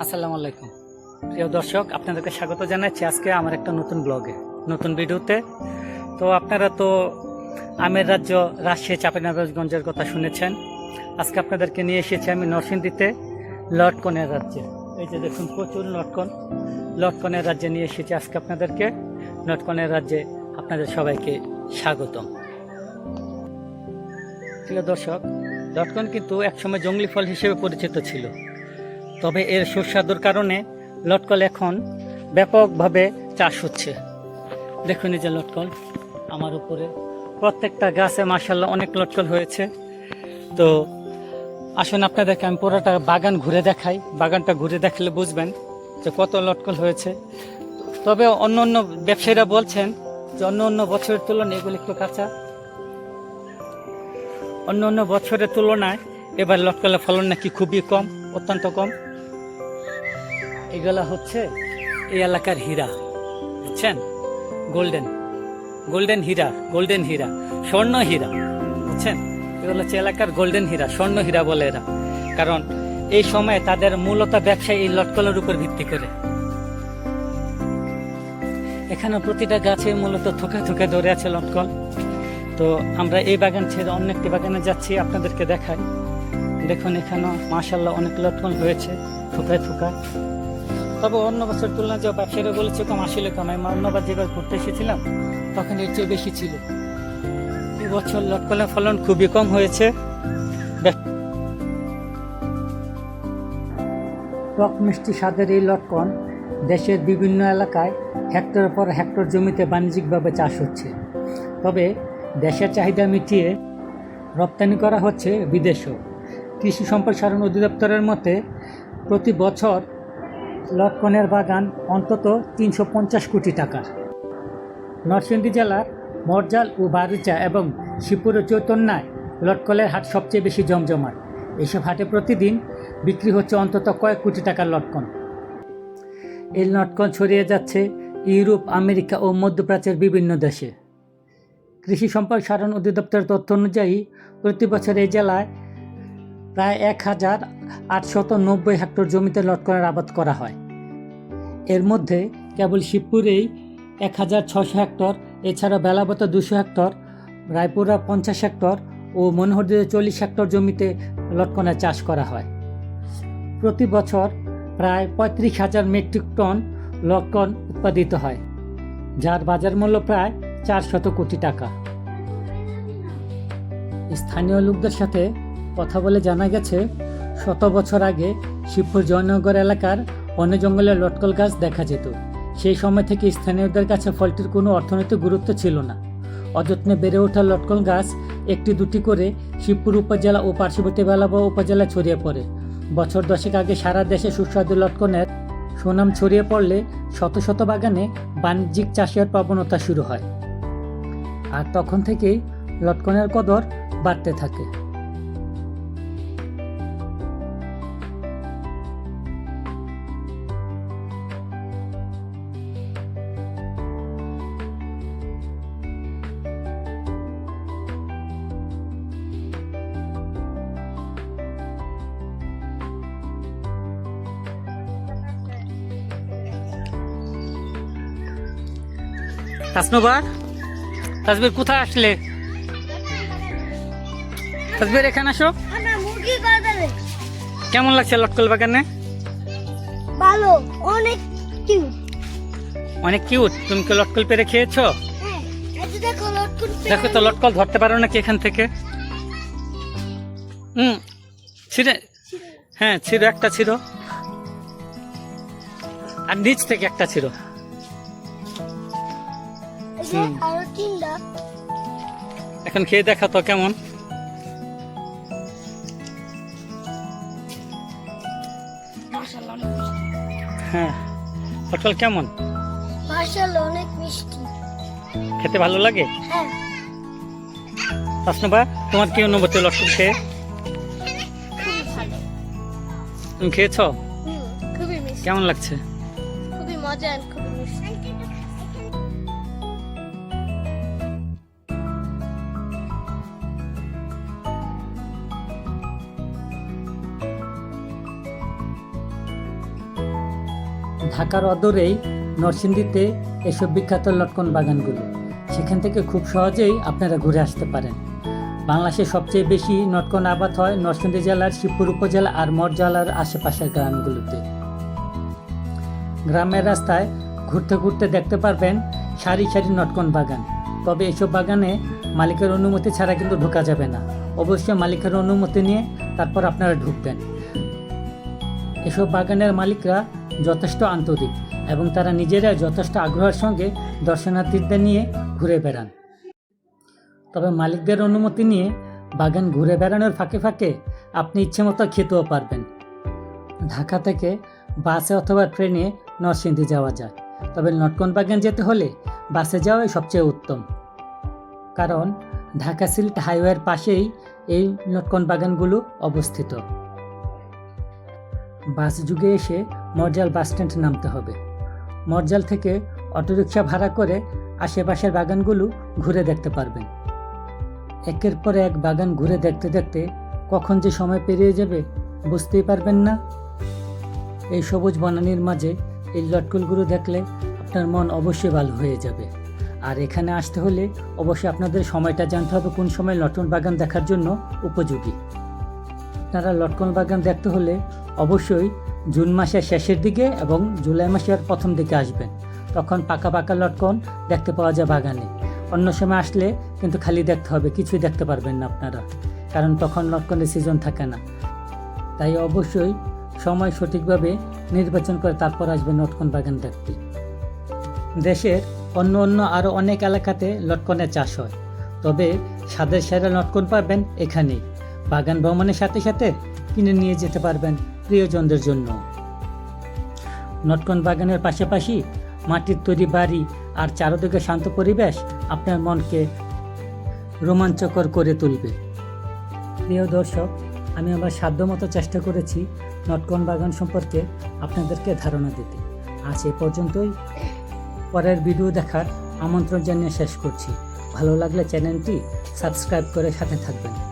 আসসালামু আলাইকুম। প্রিয় দর্শক, আপনাদেরকে স্বাগত জানাচ্ছি আজকে আমার একটা নতুন ব্লগে, নতুন ভিডিওতে। তো আপনারা তো আমের রাজ্য রাজশাহী চাঁপাইনবাবগঞ্জের কথা শুনেছেন। আজকে আপনাদেরকে নিয়ে এসেছি আমি নরসিংদীতে, লটকনের রাজ্যে। এই যে দেখুন, প্রচুর লটকন। লটকনের রাজ্যে নিয়ে এসেছি আজকে আপনাদেরকে। লটকনের রাজ্যে আপনাদের সবাইকে স্বাগতম। প্রিয় দর্শক, লটকন কিন্তু একসময় জঙ্গলি ফল হিসেবে পরিচিত ছিল। তবে এর সুস্বাদুর কারণে লটকল এখন ব্যাপকভাবে চাষ হচ্ছে। দেখুন এই যে লটকল, আমার উপরে প্রত্যেকটা গাছে মার্শাল্লাহ অনেক লটকল হয়েছে। তো আসুন আপনাদেরকে আমি পুরোটা বাগান ঘুরে দেখাই। বাগানটা ঘুরে দেখলে বুঝবেন যে কত লটকল হয়েছে। তবে অন্য অন্য ব্যবসায়ীরা বলছেন যে অন্য অন্য বছরের তুলনায় এগুলো একটু কাঁচা। অন্য অন্য বছরের তুলনায় এবার লটকলের ফলন নাকি খুবই কম, অত্যন্ত কম। এগুলা হচ্ছে এই এলাকার হীরা। বুঝছেন? গোল্ডেন। গোল্ডেন হীরা গোল্ডেন হীরা, স্বর্ণ হীরা। বুঝছেন? এগুলো হচ্ছে এলাকার গোল্ডেন হীরা, স্বর্ণ হীরা বলে এরা। কারণ এই সময়ে তাদের মূলত ব্যবসা এই লটকলের উপর ভিত্তি করে। এখানে প্রতিটা গাছে মূলত থোকা থোকা ধরে আছে লটকল। তো আমরা এই বাগান ছেড়ে অন্য একটি বাগানে যাচ্ছি, আপনাদেরকে দেখাই। দেখুন এখানে মাশাল্লাহ অনেক লটকল হয়েছে থুকায় থুকায় তবে অন্য বছর তুলনায় যে ব্যবসায়ীরা বলেছে কম আসলে কম। আমি অন্যবার যেবার ঘুরতে এসেছিলাম, তখন এর চেয়ে বেশি ছিল। এবছর লটকনের ফলন খুবই কম হয়েছে। টক মিষ্টি স্বাদের এই লটকন দেশের বিভিন্ন এলাকায় হেক্টর পর হেক্টর জমিতে বাণিজ্যিকভাবে চাষ হচ্ছে। তবে দেশের চাহিদা মিটিয়ে রপ্তানি করা হচ্ছে বিদেশেও। কৃষি সম্প্রসারণ অধিদপ্তরের মতে, প্রতি বছর লটকনের বাগান অন্তত তিনশো পঞ্চাশ কোটি টাকার। নরসিংদী জেলার মরজাল ও বারুচা এবং শিবপুর চৈতন্যায় লটকলের হাট সবচেয়ে বেশি জমজমাট। এইসব হাটে প্রতিদিন বিক্রি হচ্ছে অন্তত কয়েক কোটি টাকার লটকন। এই লটকন ছড়িয়ে যাচ্ছে ইউরোপ, আমেরিকা ও মধ্যপ্রাচ্যের বিভিন্ন দেশে। কৃষি সম্প্রসারণ অধিদপ্তরের তথ্য অনুযায়ী প্রতি বছর এই জেলায় প্রায় এক হাজার আটশত নব্বই হেক্টর জমিতে লটকনের আবাদ করা হয়। এর মধ্যে কেবল শিবপুরেই এক হাজার ছশো হেক্টর, এছাড়া বেলাবত দুশো হেক্টর, রায়পুরা পঞ্চাশ হেক্টর ও মনোহরদীতে চল্লিশ হেক্টর জমিতে লটকনের চাষ করা হয়। প্রতি বছর প্রায় পঁয়ত্রিশ হাজার মেট্রিক টন লটকন উৎপাদিত হয়, যার বাজার মূল্য প্রায় চার শত কোটি টাকা। স্থানীয় লোকদের সাথে কথা বলে জানা গেছে, শত বছর আগে শিবপুর জয়নগর এলাকার বনে জঙ্গলে লটকল গাছ দেখা যেত। সেই সময় থেকে স্থানীয়দের কাছে ফলটির কোনো অর্থনৈতিক গুরুত্ব ছিল না। অযত্নে বেড়ে ওঠা লটকল গাছ একটি দুটি করে শিবপুর উপজেলা ও পার্শ্ববর্তী বেলাবা উপজেলায় ছড়িয়ে পড়ে। বছর দশেক আগে সারা দেশে সুস্বাদু লটকনের সুনাম ছড়িয়ে পড়লে শত শত বাগানে বাণিজ্যিক চাষের প্রবণতা শুরু হয়। আর তখন থেকেই লটকনের কদর বাড়তে থাকে। তাসনুবা তাসবির কোথায় আসলে? তাসবির এখানে আসো। কেমন লাগছে লটকল বাগানে? ভালো অনেক কিউট অনেক কিউট তুমি কি লটকল পেরে খেয়েছো? হ্যাঁ দেখো তো লটকল ধরতে পারো নাকি এখান থেকে? হুম ছিঁড়ে হ্যাঁ ছিল একটা ছিল আর নিচ থেকে একটা ছিল এখন খেয়ে দেখা তো কেমন? মাশাআল্লাহ অনেক মিষ্টি। হ্যাঁ। লটকল কেমন? অনেক মিষ্টি। খেতে ভালো লাগে? হ্যাঁ। তোমার কি অনুভূতি লটকল খেয়ে? তুমি খেয়েছো? কেমন লাগছে? খুবই মজা খুবই মিষ্টি। ঢাকার অদরেই নরসিংদীতে এসব বিখ্যাত লটকন বাগানগুলো। সেখান থেকে খুব সহজেই আপনারা ঘুরে আসতে পারেন। বাংলাদেশে সবচেয়ে বেশি নটকন আবাদ হয় নরসিংদী জেলার শিবপুর উপজেলা আর মঠ জেলার আশেপাশের গ্রামগুলোতে। গ্রামের রাস্তায় ঘুরতে ঘুরতে দেখতে পারবেন সারি সারি নটকন বাগান। তবে এসব বাগানে মালিকের অনুমতি ছাড়া কিন্তু ঢোকা যাবে না। অবশ্যই মালিকের অনুমতি নিয়ে তারপর আপনারা ঢুকবেন। এসব বাগানের মালিকরা যথেষ্ট আন্তরিক এবং তারা নিজেরা যথেষ্ট আগ্রহের সঙ্গে দর্শনার্থীদের নিয়ে ঘুরে বেড়ান। তবে মালিকদের অনুমতি নিয়ে বাগান ঘুরে বেড়ানোর ফাঁকে ফাঁকে আপনি ইচ্ছে মতো খেতেও পারবেন। ঢাকা থেকে বাসে অথবা ট্রেনে নরসিংদী যাওয়া যায়। তবে নটকন বাগান যেতে হলে বাসে যাওয়াই সবচেয়ে উত্তম। কারণ ঢাকা সিল্ট হাইওয়ের পাশেই এই নটকন বাগানগুলো অবস্থিত। বাস যুগে এসে মরজাল বাস স্ট্যান্ড নামতে হবে। মরজাল থেকে অটোরিকশা ভাড়া করে আশেপাশের বাগানগুলো ঘুরে দেখতে পারবেন। একের পর এক বাগান ঘুরে দেখতে দেখতে কখন যে সময় পেরিয়ে যাবে বুঝতেই পারবেন না। এই সবুজ বনানীর মাঝে এই লটকলগুলো দেখলে আপনার মন অবশ্যই ভালো হয়ে যাবে। আর এখানে আসতে হলে অবশ্যই আপনাদের সময়টা জানতে হবে কোন সময় লটকন বাগান দেখার জন্য উপযোগী। আপনারা লটকন বাগান দেখতে হলে অবশ্যই জুন মাসের শেষের দিকে এবং জুলাই মাসের প্রথম দিকে আসবেন তখন পাকা পাকা লটকন দেখতে পাওয়া যায় বাগানে। অন্য সময় আসলে কিন্তু খালি দেখতে হবে, কিছুই দেখতে পারবেন না আপনারা, কারণ তখন লটকনের সিজন থাকে না। তাই অবশ্যই সময় সঠিকভাবে নির্বাচন করে তারপর আসবেন লটকন বাগান দেখতে। দেশের অন্য অন্য আরও অনেক এলাকাতে লটকনের চাষ হয়। তবে স্বাদের সেরা লটকন পাবেন এখানেই। বাগান ভ্রমণের সাথে সাথে কিনে নিয়ে যেতে পারবেন প্রিয়জনদের জন্য। নটকন বাগানের পাশাপাশি মাটির তৈরি বাড়ি আর চারদিকে শান্ত পরিবেশ আপনার মনকে রোমাঞ্চকর করে তুলবে। প্রিয় দর্শক, আমি আমার সাধ্যমতো চেষ্টা করেছি নটকন বাগান সম্পর্কে আপনাদেরকে ধারণা দিতে। আজ এ পর্যন্তই। পরের ভিডিও দেখার আমন্ত্রণ জানিয়ে শেষ করছি। ভালো লাগলে চ্যানেলটি সাবস্ক্রাইব করে সাথে থাকবেন।